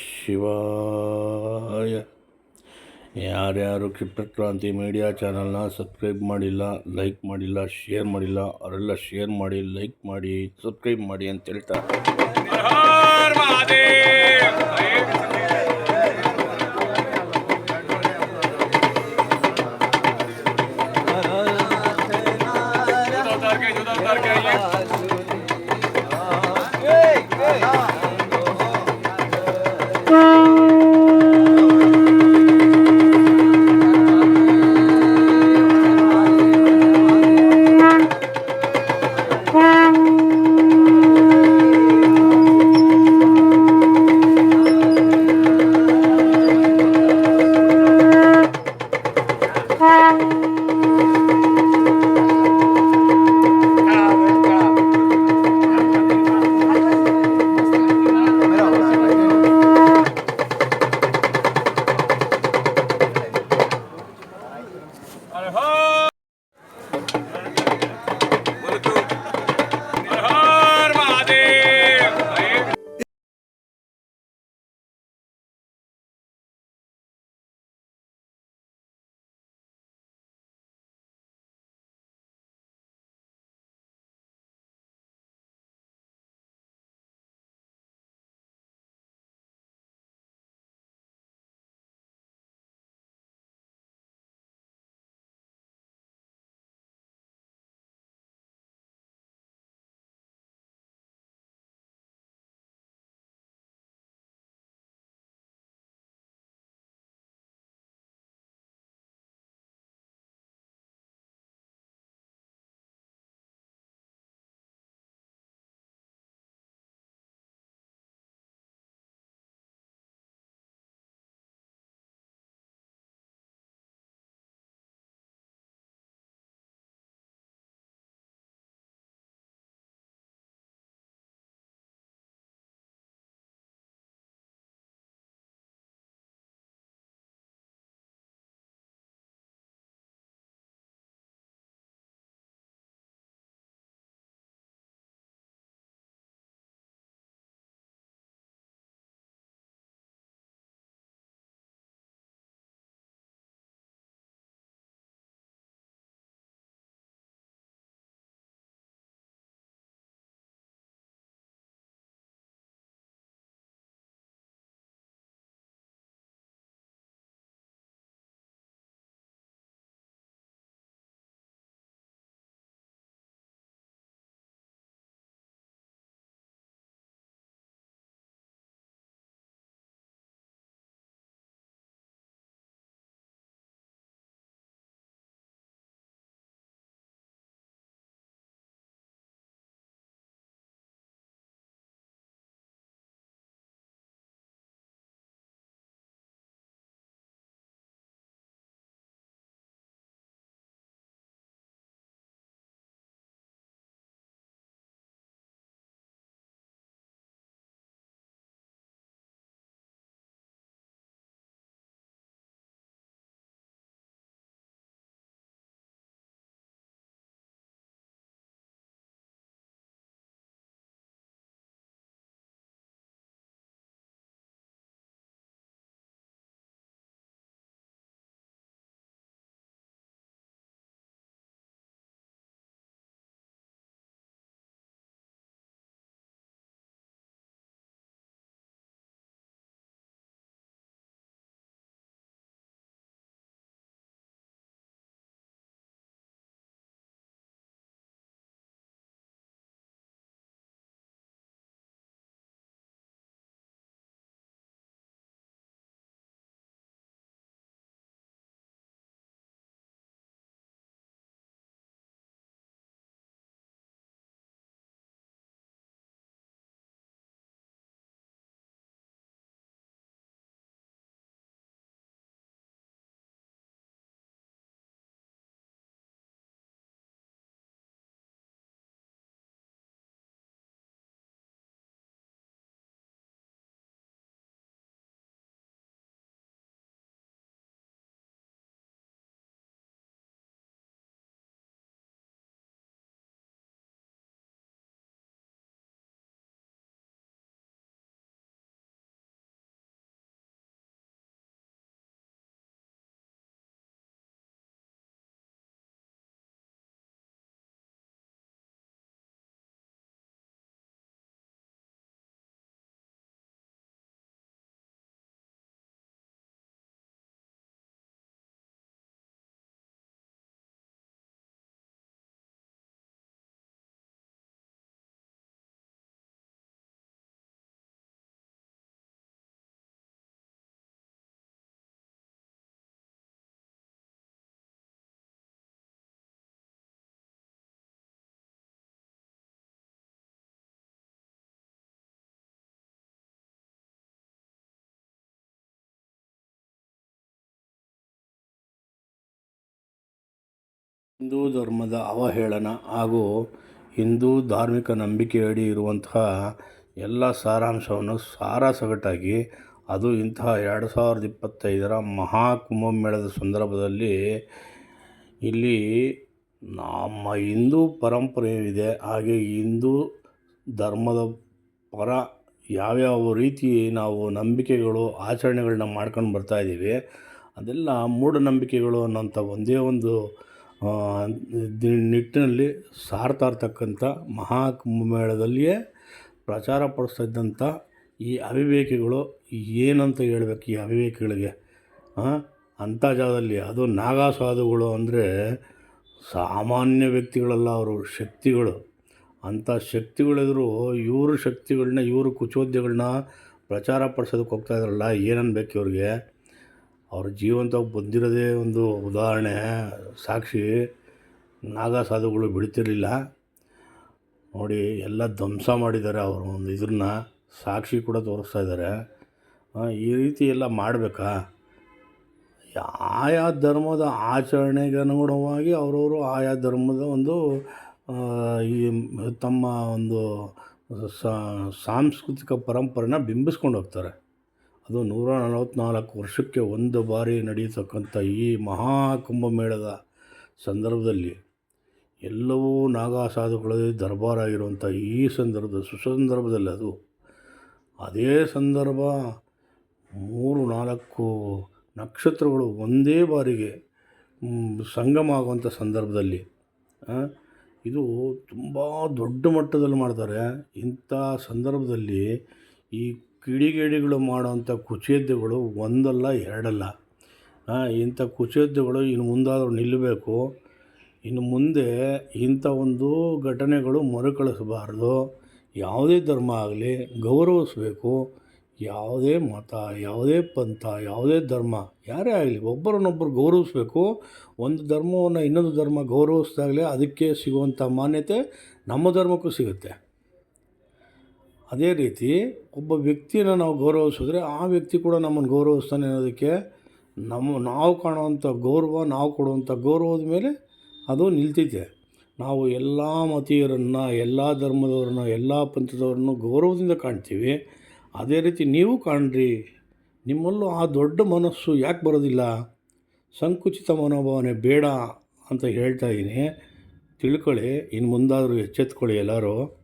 ಶಿವಾಯ. ಯಾರ್ಯಾರು ಕ್ಷಿಪ್ರಕ್ರಾಂತಿ ಮೀಡಿಯಾ ಚಾನಲ್ನ ಸಬ್ಸ್ಕ್ರೈಬ್ ಮಾಡಿಲ್ಲ, ಲೈಕ್ ಮಾಡಿಲ್ಲ, ಶೇರ್ ಮಾಡಿಲ್ಲ, ಅವರೆಲ್ಲ ಶೇರ್ ಮಾಡಿ, ಲೈಕ್ ಮಾಡಿ, ಸಬ್ಸ್ಕ್ರೈಬ್ ಮಾಡಿ ಅಂತ ಹೇಳ್ತಾ ಹಿಂದೂ ಧರ್ಮದ ಅವಹೇಳನ ಹಾಗೂ ಹಿಂದೂ ಧಾರ್ಮಿಕ ನಂಬಿಕೆಯಡಿ ಇರುವಂತಹ ಎಲ್ಲ ಸಾರಾಂಶವನ್ನು ಸಾರಾಸಗಟಾಗಿ ಅದು ಇಂತಹ ಎರಡು ಸಾವಿರದ ಇಪ್ಪತ್ತೈದರ ಮಹಾಕುಂಭ ಕುಂಭಮೇಳದ ಸಂದರ್ಭದಲ್ಲಿ ಇಲ್ಲಿ ನಮ್ಮ ಹಿಂದೂ ಪರಂಪರೆ ಏನಿದೆ ಹಾಗೆ ಹಿಂದೂ ಧರ್ಮದ ಪರ ಯಾವ್ಯಾವ ರೀತಿ ನಾವು ನಂಬಿಕೆಗಳು, ಆಚರಣೆಗಳನ್ನ ಮಾಡ್ಕೊಂಡು ಬರ್ತಾಯಿದ್ದೀವಿ ಅದೆಲ್ಲ ಮೂಢನಂಬಿಕೆಗಳು ಅನ್ನೋಂಥ ಒಂದೇ ಒಂದು ನಿಟ್ಟಿನಲ್ಲಿ ಸಾರ್ತಾ ಇರ್ತಕ್ಕಂಥ ಮಹಾಕುಂಭಮೇಳದಲ್ಲಿಯೇ ಪ್ರಚಾರ ಪಡಿಸ್ತಾ ಇದ್ದಂಥ ಈ ಅವಿವೇಕಿಗಳು ಏನಂತ ಹೇಳ್ಬೇಕು ಈ ಅವಿವೇಕಿಗಳಿಗೆ? ಅಂಥ ಜಾಗದಲ್ಲಿ ಅದು ನಾಗಾಸಾಧುಗಳು ಅಂದರೆ ಸಾಮಾನ್ಯ ವ್ಯಕ್ತಿಗಳಲ್ಲ ಅವರು, ಶಕ್ತಿಗಳು ಅಂಥ ಶಕ್ತಿಗಳೆದುರು ಇವ್ರ ಶಕ್ತಿಗಳನ್ನ, ಇವರು ಕುಚೋದ್ಯಗಳನ್ನ ಪ್ರಚಾರ ಪಡಿಸೋದಕ್ಕೆ ಹೋಗ್ತಾ ಇದ್ರಲ್ಲ, ಏನನ್ಬೇಕು ಇವ್ರಿಗೆ ಅವ್ರ ಜೀವಂತವಾಗಿ ಬಂದಿರೋದೇ ಒಂದು ಉದಾಹರಣೆ. ಸಾಕ್ಷಿ ನಾಗಾ ಸಾಧುಗಳು ಬಿಡ್ತಿರಲಿಲ್ಲ. ನೋಡಿ, ಎಲ್ಲ ಧ್ವಂಸ ಮಾಡಿದ್ದಾರೆ ಅವರು ಒಂದು ಇದನ್ನ ಸಾಕ್ಷಿ ಕೂಡ ತೋರಿಸ್ತಾ ಇದ್ದಾರೆ. ಈ ರೀತಿ ಎಲ್ಲ ಮಾಡಬೇಕಾ? ಆಯಾ ಧರ್ಮದ ಆಚರಣೆಗೆ ಅನುಗುಣವಾಗಿ ಅವರವರು ಆಯಾ ಧರ್ಮದ ಒಂದು ಈ ತಮ್ಮ ಒಂದು ಸಾಂಸ್ಕೃತಿಕ ಪರಂಪರೆನ ಬಿಂಬಿಸ್ಕೊಂಡು ಹೋಗ್ತಾರೆ. ಅದು ನೂರ ನಲವತ್ತ್ನಾಲ್ಕು ವರ್ಷಕ್ಕೆ ಒಂದು ಬಾರಿ ನಡೆಯತಕ್ಕಂಥ ಈ ಮಹಾ ಕುಂಭಮೇಳದ ಸಂದರ್ಭದಲ್ಲಿ ಎಲ್ಲವೂ ನಾಗಾ ದರ್ಬಾರ್ ಆಗಿರುವಂಥ ಈ ಸಂದರ್ಭದ ಸುಸಂದರ್ಭದಲ್ಲಿ ಅದು. ಅದೇ ಸಂದರ್ಭ ಮೂರು ನಾಲ್ಕು ನಕ್ಷತ್ರಗಳು ಒಂದೇ ಬಾರಿಗೆ ಸಂಗಮ ಆಗುವಂಥ ಸಂದರ್ಭದಲ್ಲಿ ಇದು ತುಂಬ ದೊಡ್ಡ ಮಟ್ಟದಲ್ಲಿ ಮಾಡ್ತಾರೆ. ಇಂಥ ಸಂದರ್ಭದಲ್ಲಿ ಈ ಕಿಡಿಗೇಡಿಗಳು ಮಾಡುವಂಥ ಕುಚೇದ್ಯಗಳು ಒಂದಲ್ಲ ಎರಡಲ್ಲ. ಇಂಥ ಕುಚೇದ್ಯಗಳು ಇನ್ನು ಮುಂದಾದರೂ ನಿಲ್ಲಬೇಕು. ಇನ್ನು ಮುಂದೆ ಇಂಥ ಒಂದು ಘಟನೆಗಳು ಮರುಕಳಿಸಬಾರ್ದು. ಯಾವುದೇ ಧರ್ಮ ಆಗಲಿ ಗೌರವಿಸಬೇಕು. ಯಾವುದೇ ಮತ, ಯಾವುದೇ ಪಂಥ, ಯಾವುದೇ ಧರ್ಮ, ಯಾರೇ ಆಗಲಿ ಒಬ್ಬರನ್ನೊಬ್ಬರು ಗೌರವಿಸಬೇಕು. ಒಂದು ಧರ್ಮವನ್ನು ಇನ್ನೊಂದು ಧರ್ಮ ಗೌರವಿಸ್ದಾಗಲೇ ಅದಕ್ಕೆ ಸಿಗುವಂಥ ಮಾನ್ಯತೆ ನಮ್ಮ ಧರ್ಮಕ್ಕೂ ಸಿಗುತ್ತೆ. ಅದೇ ರೀತಿ ಒಬ್ಬ ವ್ಯಕ್ತಿಯನ್ನು ನಾವು ಗೌರವಿಸಿದ್ರೆ ಆ ವ್ಯಕ್ತಿ ಕೂಡ ನಮ್ಮನ್ನು ಗೌರವಿಸ್ತಾನೆ ಅನ್ನೋದಕ್ಕೆ ನಮ್ಮ, ನಾವು ಕಾಣುವಂಥ ಗೌರವ, ನಾವು ಕೊಡುವಂಥ ಗೌರವದ ಮೇಲೆ ಅದು ನಿಲ್ತೈತೆ. ನಾವು ಎಲ್ಲ ಮತೀಯರನ್ನು, ಎಲ್ಲ ಧರ್ಮದವ್ರನ್ನ, ಎಲ್ಲ ಪಂಥದವ್ರನ್ನು ಗೌರವದಿಂದ ಕಾಣ್ತೀವಿ. ಅದೇ ರೀತಿ ನೀವು ಕಾಣ್ರಿ. ನಿಮ್ಮಲ್ಲೂ ಆ ದೊಡ್ಡ ಮನಸ್ಸು ಯಾಕೆ ಬರೋದಿಲ್ಲ? ಸಂಕುಚಿತ ಮನೋಭಾವನೆ ಬೇಡ ಅಂತ ಹೇಳ್ತಾ ಇದ್ದೀನಿ. ತಿಳ್ಕೊಳ್ಳಿ, ಇನ್ನು ಮುಂದಾದರೂ ಎಚ್ಚೆತ್ಕೊಳ್ಳಿ ಎಲ್ಲರೂ.